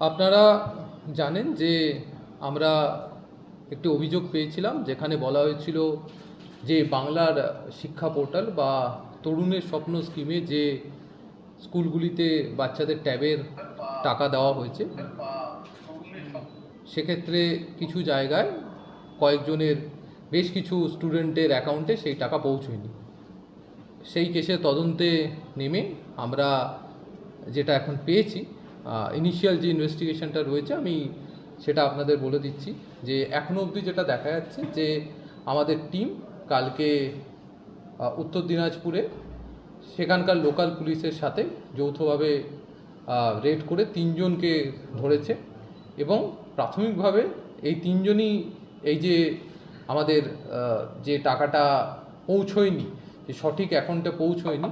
আপনারা জানেন যে আমরা একটি অভিযোগ পেয়েছিলাম যেখানে বলা হয়েছিল যে বাংলার শিক্ষা পোর্টাল বা তরুণের স্বপ্ন স্কিমে যে স্কুলগুলিতে বাচ্চাদের ট্যাবের টাকা দেওয়া হয়েছে, সেক্ষেত্রে কিছু জায়গায় কয়েকজনের বেশ কিছু স্টুডেন্টের অ্যাকাউন্টে সেই টাকা পৌঁছয়নি। সেই কেসে তদন্তে নেমে আমরা যেটা এখন পেয়েছি ইনিশিয়াল যে ইনভেস্টিগেশনটা রয়েছে, আমি সেটা আপনাদের বলে দিচ্ছি যে এখনও অবধি যেটা দেখা যাচ্ছে যে আমাদের টিম কালকে উত্তর দিনাজপুরে সেখানকার লোকাল পুলিশের সাথে যৌথভাবে রেড করে তিনজনকে ধরেছে এবং প্রাথমিকভাবে এই তিনজনই এই যে আমাদের যে টাকাটা পৌঁছয়নি, যে সঠিক অ্যাকাউন্টে পৌঁছয়নি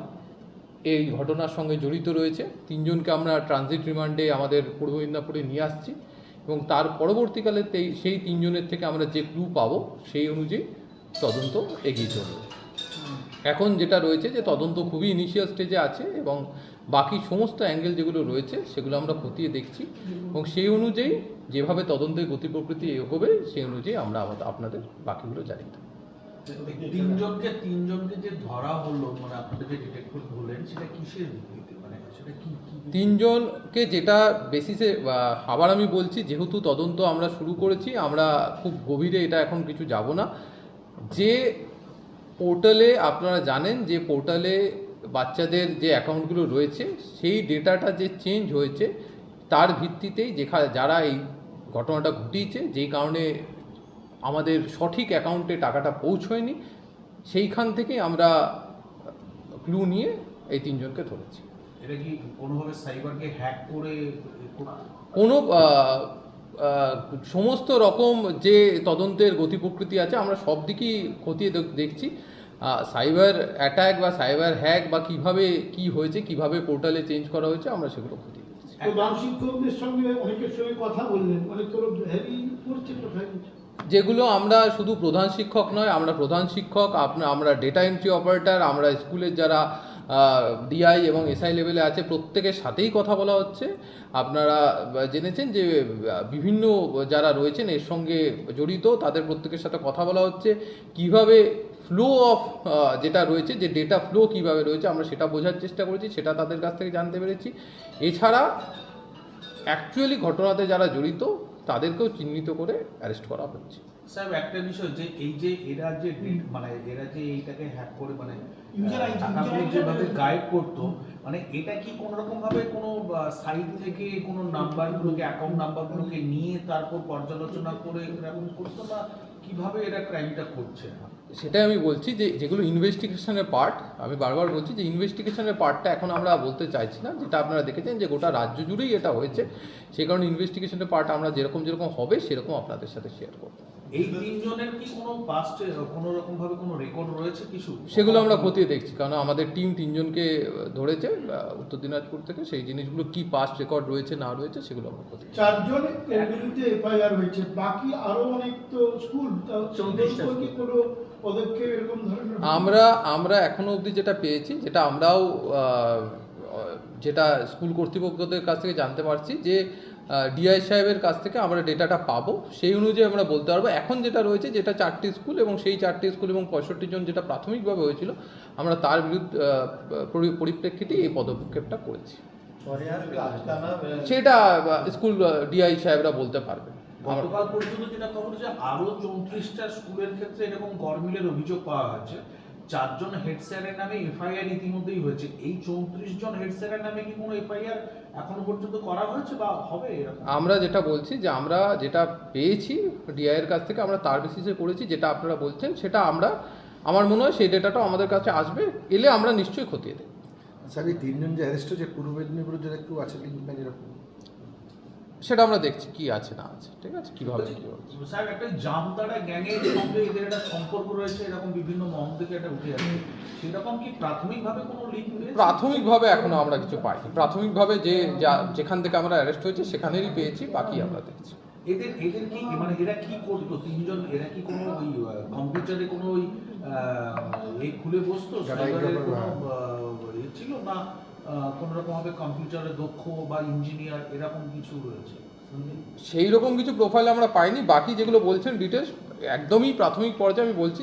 এই ঘটনার সঙ্গে জড়িত রয়েছে। তিনজনকে আমরা ট্রানজিট রিমান্ডে আমাদের পূর্ব মেদিনীপুরে নিয়ে আসছি এবং তার পরবর্তীকালে সেই তিনজনের থেকে আমরা যে ক্লু পাবো সেই অনুযায়ী তদন্ত এগিয়ে চলবে। এখন যেটা রয়েছে যে তদন্ত খুবই ইনিশিয়াল স্টেজে আছে এবং বাকি সমস্ত অ্যাঙ্গেল যেগুলো রয়েছে সেগুলো আমরা খতিয়ে দেখছি এবং সেই অনুযায়ী যেভাবে তদন্তের গতি প্রকৃতি এগোবে সেই অনুযায়ী আমরা আমাদের আপনাদের বাকিগুলো জানিয়ে দেবো। তিনজনকে তিনজনকে যে ধরা হলো মানে আপনাদের যে ডিটেকটিভ বললেন সেটা কিসের ভিত্তিতে? মানে সেটা কি কি তিনজনকে যেটা বেসিসে আবার আমি বলছি যেহেতু তদন্ত আমরা শুরু করেছি আমরা খুব গভীরে এটা এখন কিছু যাব না। যে পোর্টালে আপনারা জানেন যে পোর্টালে বাচ্চাদের যে অ্যাকাউন্টগুলো রয়েছে সেই ডেটাটা যে চেঞ্জ হয়েছে তার ভিত্তিতেই যেখানে যারা এই ঘটনাটা ঘটিয়েছে যেই কারণে আমাদের সঠিক অ্যাকাউন্টে টাকাটা পৌঁছয়নি সেইখান থেকেই আমরা ক্লু নিয়ে এই তিনজনকে ধরেছি। এটা কি কোনোভাবে সাইবারকে হ্যাক করে কোনো সমস্ত রকম যে তদন্তের গতি প্রকৃতি আছে আমরা সব দিকেই খতিয়ে দেখছি। সাইবার অ্যাটাক বা সাইবার হ্যাক বা কীভাবে কি হয়েছে কীভাবে পোর্টালে চেঞ্জ করা হয়েছে আমরা সেগুলো খতিয়ে দেখছি। শিক্ষকদের সঙ্গে অনেকের সঙ্গে কথা বললেন অনেক যেগুলো আমরা শুধু প্রধান শিক্ষক নয়, আমরা প্রধান শিক্ষক আমরা ডেটা এন্ট্রি অপারেটর আমরা স্কুলের যারা ডিআই এবং এসআই লেভেলে আছে, প্রত্যেকের সাথেই কথা বলা হচ্ছে। আপনারা জেনেছেন যে, বিভিন্ন যারা রয়েছেন, এর সঙ্গে জড়িত, তাদের প্রত্যেকের সাথে কথা বলা হচ্ছে। কীভাবে ফ্লো অফ যেটা রয়েছে, যে ডেটা ফ্লো কীভাবে রয়েছে, আমরা সেটা বোঝার চেষ্টা করেছি, সেটা তাদের কাছ থেকে জানতে পেরেছি। এছাড়া অ্যাকচুয়ালি ঘটনাতে যারা জড়িত তাদেরকেও চিহ্নিত করে অ্যারেস্ট করা হচ্ছে। স্যার একটা বিষয় যে এই যে এরা যে মানে এরা যে এইটাকে হ্যাক করে মানে টাকাগুলো যেভাবে গাইড গায়েব করতো মানে এটা কি কোন রকম ভাবে কোনো সাইট থেকে কোনো নাম্বারগুলোকে অ্যাকাউন্ট নাম্বারগুলোকে নিয়ে তারপর পর্যালোচনা করে এরকম করতো না কীভাবে এরা ক্রাইমটা করছে? সেটাই আমি বলছি যে যেগুলো ইনভেস্টিগেশনের পার্ট আমি বারবার বলছি যে ইনভেস্টিগেশনের পার্টটা এখন আমরা বলতে চাইছি না যেটা আপনারা দেখেছেন যে গোটা রাজ্য জুড়েই এটা হয়েছে। সেই কারণে ইনভেস্টিগেশনের পার্ট আমরা যেরকম যেরকম হবে সেরকম আপনাদের সাথে শেয়ার করব। এই তিনজনের কি কোনো পাস্টে কোনো রকম ভাবে কোনো রেকর্ড রয়েছে কিছু? সেগুলো আমরা খতিয়ে দেখছি কারণ আমাদের টিম তিনজনকে ধরেছে উত্তর দিনাজপুর থেকে সেই জিনিসগুলো কি পাস্ট রেকর্ড রয়েছে না রয়েছে সেগুলো আমরা খতিয়ে। চারজন বিরুদ্ধে এফআইআর হয়েছে বাকি আরও অনেক তো স্কুল চৌত্রিশটা কি কোনো পদক্ষেপ এরকম ধরনের আমরা আমরা এখনও অবধি যেটা পেয়েছি যেটা আমরাও যেটা স্কুল কর্তৃপক্ষদের কাছ থেকে জানতে পারছি যে ডিআই সাহেবের কাছ থেকে আমরা ডেটাটা পাবো। সেই অনুযায়ী আমরা বলতে পারব এখন যেটা রয়েছে যেটা চারটি স্কুল এবং সেই চারটি স্কুল এবং পঁয়ষট্টি জন যেটা প্রাথমিকভাবে হয়েছিল আমরা তার বিরুদ্ধে পরিপ্রেক্ষিতে এই পদক্ষেপটা করেছি। সেটা স্কুল ডিআই সাহেবরা বলতে পারবে। গতকাল পর্যন্ত যেটা খবর যে আরও চৌত্রিশটা স্কুলের ক্ষেত্রে এরকম গরমিলের অভিযোগ পাওয়া হয়েছে চারজন হেড স্যারের নামে এফআইআর ইতিমধ্যেই হয়েছে। এই চৌত্রিশ জন হেড স্যারের নামে কি কোনো এফআইআর এখনও পর্যন্ত করা হয়েছে বা হবে আমরা যেটা বলছি যে আমরা যেটা পেয়েছি ডিআইয়ের কাছ থেকে আমরা তার বেসিসে করেছি যেটা আপনারা বলছেন সেটা আমরা আমার মনে হয় সেই ডেটাটাও আমাদের কাছে আসবে এলে আমরা নিশ্চয়ই খতিয়ে দেব স্যার এই তিনজন যে অ্যারেস্ট হয়েছে পূর্ব মেদিনীপুরের যারা কেউ আছে লিঙ্ক না এরকম সেটা আমরা দেখছি কি আছে না আছে ঠিক আছে? কীভাবে কি। স্যার একটা জামতারা গ্যাংয়ের সঙ্গে এদের একটা সম্পর্ক রয়েছে এরকম বিভিন্ন মহল থেকে এটা উঠে আসছে সেরকম কি প্রাথমিকভাবে কোনো লিঙ্ক প্রাথমিকভাবে এখনও আমরা কিছু পাইনি। প্রাথমিকভাবে যে যা- যেখান থেকে আমরা অ্যারেস্ট হয়েছে সেখানেরই পেয়েছি বাকি আমরা দেখছি। এদের এদের কি মানে এরা কি করতো? তিনজন এরা কি কোনো ওই কম্পিউটারে কোনো ওই এই খুলে বসতো? ইয়ে ছিল না? কোনো রকমভাবে কম্পিউটারে দক্ষ বা ইঞ্জিনিয়ার এরকম কিছু রয়েছে? সেই রকম কিছু প্রোফাইল আমরা পাইনি। বাকি যেগুলো বলছেন ডিটেলস একদমই প্রাথমিক পর্যায়ে আমি বলছি